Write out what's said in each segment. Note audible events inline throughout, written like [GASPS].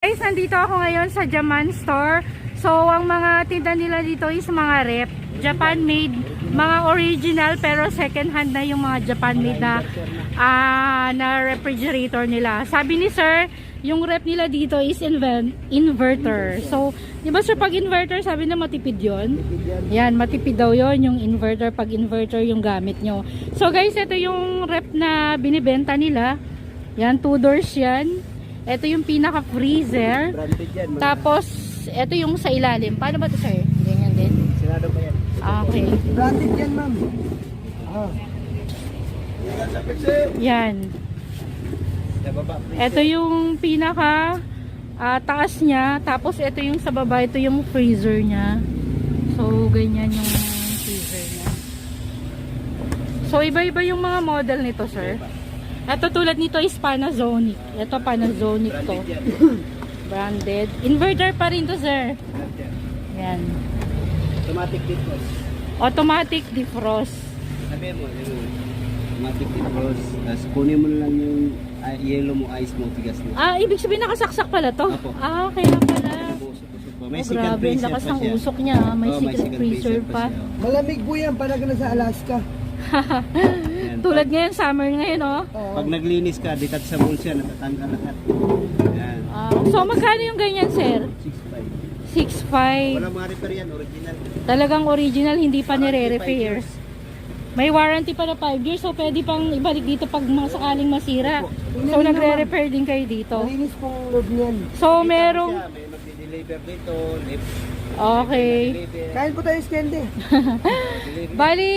Guys, nandito ako ngayon sa Jaman Store. So, ang mga tinda nila dito is mga rep. Japan-made, mga original pero second hand na yung mga Japan-made na, ah, na refrigerator nila. Sabi ni sir, yung rep nila dito is inven- inverter. So, di ba sir, pag inverter, sabi na matipid yon Yan, matipid daw yon yung inverter, pag inverter yung gamit nyo. So guys, ito yung rep na binibenta nila. Yan, two doors yan. Ito yung pinaka freezer. Branded yan. mga- Tapos, ito yung sa ilalim. Paano ba ito sir? Ganyan din. Sinado pa yan. Ah, Okay. Branded yan, ma'am. Ah. Yan. Sa baba. Ito yung pinaka ah, taas niya. Tapos, ito yung sa baba. Ito yung freezer niya. So, ganyan yung freezer niya. So, iba-iba yung mga model nito, sir. Ito tulad nito is Panasonic. Ito Panasonic to. [COUGHS] Branded. Inverter pa rin to, sir. Yan. Automatic dito. Automatic defrost. Sabi mo. Automatic defrost. Tapos kunin mo lang yung ah, yellow mo, ice mo, tigas mo. Ah, ibig sabihin nakasaksak pala to? Apo. Ah, kaya pala. May Oh, second grabe, ang freezer lakas pa ng usok niya. May Oh, secret freezer pa. Malamig po yan, parang na sa Alaska. [LAUGHS] Yan. Tulad ngayon, summer ngayon, oh. Oo. Pag naglinis ka, detachable siya, natatanggal lahat. Yan. Ah, so, magkano yung ganyan, sir? 6.5. 6.5. Wala mga repair yan, original. Talagang original, hindi pa nire-repair. May warranty pa na 5 years, so pwede pang ibalik dito pag mga sakaling masira. So, nagre-repair din kayo dito. Malinis pong loob niyan. So, merong... siya, May magdi-deliver dito, lift. Okay. Deliver. Kain po tayo skende. [LAUGHS] Bali,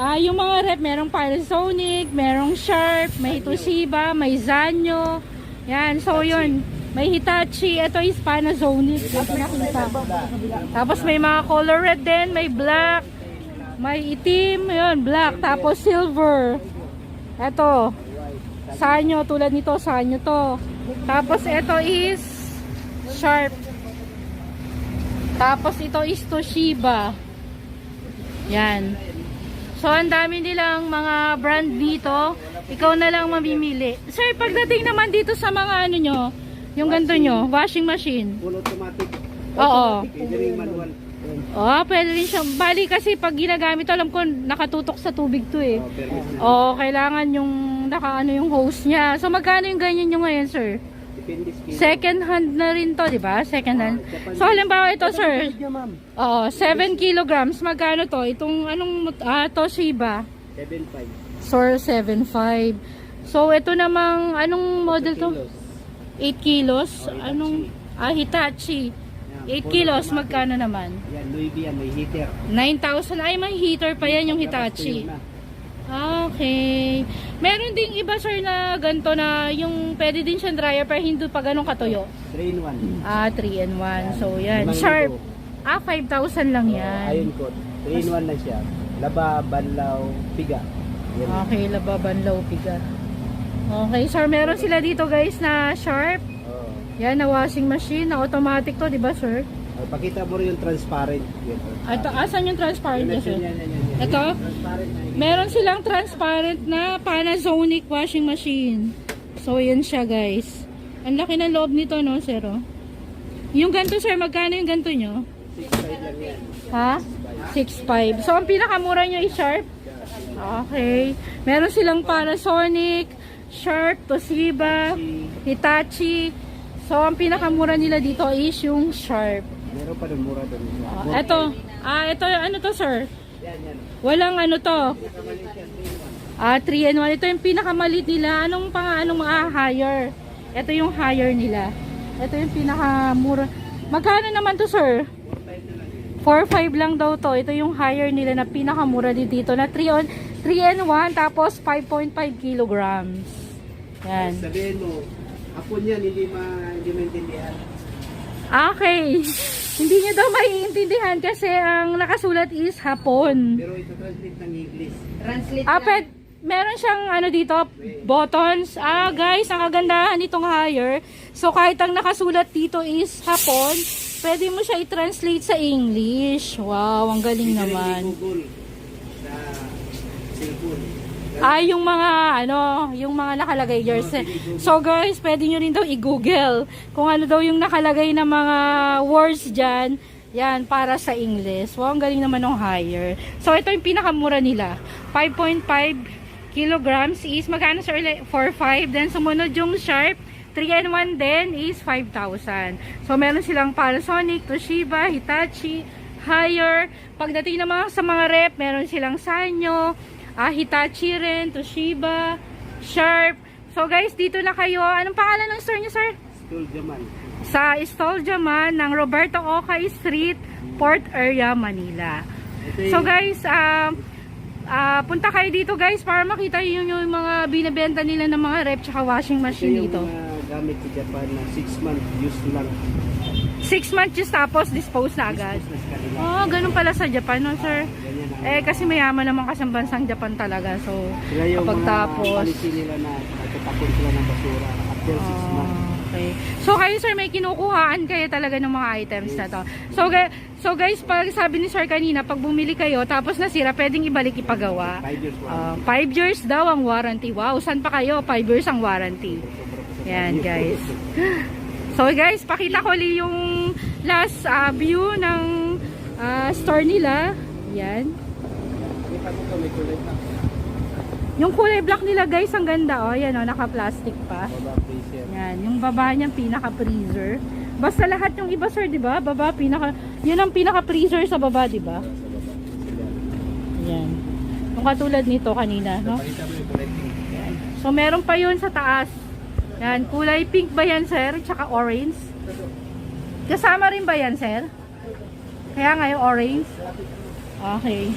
ah, yung mga rep, merong Panasonic, merong Sharp, may Toshiba, may Zanyo. Yan, so yun. May Hitachi, ito is Panasonic. Tapos may mga color red din, may black, may itim, yun, black, tapos silver. Ito, Sanyo, tulad nito, Sanyo to. Tapos ito is Sharp. Tapos ito is Toshiba. Yan. So, ang dami nilang mga brand dito. Ikaw na lang mamimili. Sir, pagdating naman dito sa mga ano nyo, yung ganito nyo, washing machine. Full automatic. Oo. Pwede rin manual. Oh, pwede rin siyang, bali kasi pag ginagamit, alam ko, nakatutok sa tubig to eh. Oh. Oo, kailangan yung, nakaano yung hose niya. So, magkano yung ganyan nyo ngayon, sir? Second hand na rin to, di ba? Second hand. So, halimbawa ito, sir. Oo, 7 kilograms. Magkano to? Itong anong ah, Toshiba? 7.5. Sor 7.5. So, ito namang, anong model to? Kilos. 8 kilos. Oh. Anong, ah, Hitachi. Yan, 8 full kilos, magkano naman? Yan, Louis V yan, may heater. 9,000. Ay, may heater pa yan yung Hitachi. Ah, Okay. Meron ding iba, sir, na ganito na yung pwede din siyang dryer pero hindi pa ganun katuyo. 3 in 1. Ah, 3 and 1. So, yan. Sharp. Ah, 5,000 lang yan. Iron coat. 3 in 1 na siya. Laba, banlaw, piga. Yan. Okay, lababan low piga. Okay, sir, meron sila dito guys na sharp. Oh. Yan, na washing machine, na automatic to, di ba sir? Oh, pakita mo rin yung transparent. Yan, Ito, asan yung transparent Yan, niya, sir? yan, yan, yan, yan. Ito? Meron silang transparent na Panasonic washing machine. So, yan siya guys. Ang laki ng loob nito, no, sir? oh? Yung ganito, sir, magkano yung ganito nyo? 6.5 lang yan. Ha? 6.5. So, ang pinakamura nyo is Sharp? Okay. Meron silang Panasonic, Sharp, Toshiba, Hitachi. So, ang pinakamura nila dito is yung Sharp. Meron pa rin mura doon. Ah, ito. Ah, ito, ano to, sir? Walang ano to. Ah, 3 and 1. Ito yung pinakamalit nila. Anong pang, anong mga higher? Ito yung higher nila. Ito yung pinakamura. Magkano naman to, sir? 4.5 lang daw to. Ito yung higher nila na pinakamura din dito na 3 on 3 and 1 tapos 5.5 kilograms. Yan. Sabihin mo, hapon yan, hindi ma hindi maintindihan. Okay. Hindi nyo daw maiintindihan kasi ang nakasulat is hapon. Pero ito translate ng English. Ah, pet, meron siyang ano dito, buttons. Ah, guys, ang kagandahan nitong higher. So, kahit ang nakasulat dito is hapon, pwede mo siya i-translate sa English. Wow, ang galing naman. i-Google sa cellphone. Ah, yung mga, ano, yung mga nakalagay jersey. So guys, pwede nyo rin daw i-google kung ano daw yung nakalagay na mga words dyan. Yan, para sa English. Wow, ang galing naman ng higher. So, ito yung pinakamura nila. 5.5 kilograms is, magkano sir? 4.5. Then, sumunod yung Sharp. 3 and 1 din is 5,000. So, meron silang Panasonic, Toshiba, Hitachi, Higher. Pagdating naman sa mga rep, meron silang Sanyo, ah, Hitachi rin, Toshiba, Sharp. So, guys, dito na kayo. Anong pangalan ng store niyo, sir? School Jaman. sa Stoljaman ng Roberto Oca Street, Port Area, Manila. Ito So yung- guys, ah ah, punta kayo dito guys para makita yung, yung mga binibenta nila ng mga rep tsaka washing ito machine yung dito. mga gamit sa Japan na 6 month use lang. 6 months just tapos dispose na agad. Dispose na. Oh, ganun pala sa Japan, no sir? Ang Eh kasi mayaman naman kasi ang bansang Japan talaga. So sila yung kapag mga tapos policy nila na nagtatapon sila ng basura after 6 Ah, months. okay. So kayo sir may kinukuhaan kayo talaga ng mga items na to. So so guys, pag sabi ni sir kanina, pag bumili kayo tapos nasira, pwedeng ibalik ipagawa. 5 years 5 years daw ang warranty. Wow, saan pa kayo? 5 years ang warranty. Yan guys. [GASPS] So guys, pakita ko li yung last ah, view ng ah, store nila. Yan. Kita mo to, may kulay pa. Yung kulay black nila guys, ang ganda oh. Yan oh, naka-plastic pa. Yan, yung baba niya pinaka-freezer. Basta lahat yung iba sir, 'di ba? Baba pinaka 'yun ang pinaka-freezer sa baba, 'di ba? Yan. Yung katulad nito kanina, no? Yan. So meron pa 'yun sa taas. Yan, kulay pink ba yan, sir? Tsaka orange. Kasama rin ba yan, sir? Kaya nga yung orange. Okay.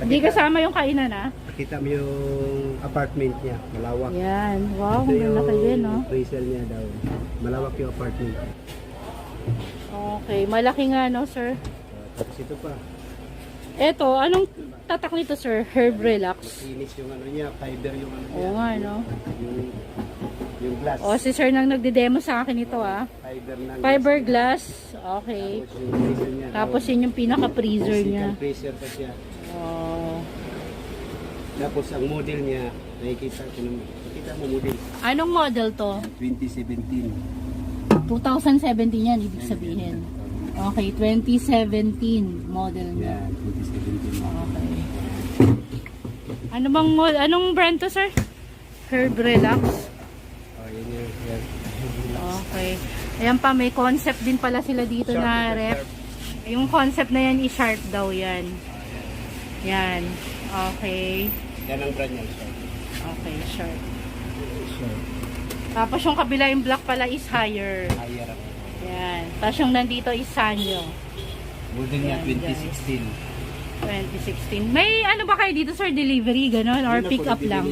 Hindi kasama yung kainan, ah. Pakita mo yung apartment niya, malawak. Yan. Wow, Ito ang laki din, no? freezer niya daw. Malawak yung apartment. Okay, malaki nga, no, sir? Tapos ito pa, Eto, anong tatak nito, sir? Herb Relax. finish yung ano niya, fiber yung ano niya. Oo nga, no? Yung, yung glass. O, si sir nang nagde-demo sa akin ito, ah. Fiber na Fiberglass. Okay. Tapos yung niya. Tapos yun yung pinaka-freezer niya. Physical freezer pa siya. Tapos ang model niya, nakikita ko naman. Nakita mo model. Anong model to? 2017. 2017 yan, ibig sabihin. Okay, 2017 model niya. Yan, 2017. Okay. Ano bang mod anong brand to, sir? Herb Relax. Oh, yan yung yan. Okay. Ayan pa, may concept din pala sila dito Sharp, na rep. sharp. Yung concept na yan, i-sharp daw yan. Yan. Okay. Yan ang brand niya. Okay, sharp. Sharp. Tapos yung kabila yung black pala is higher. Higher ako. Yan. Tapos yung nandito is Sanyo. Model niya Yan, 2016. 2016. May ano ba kayo dito sir? Delivery, ganon? Or pick up lang?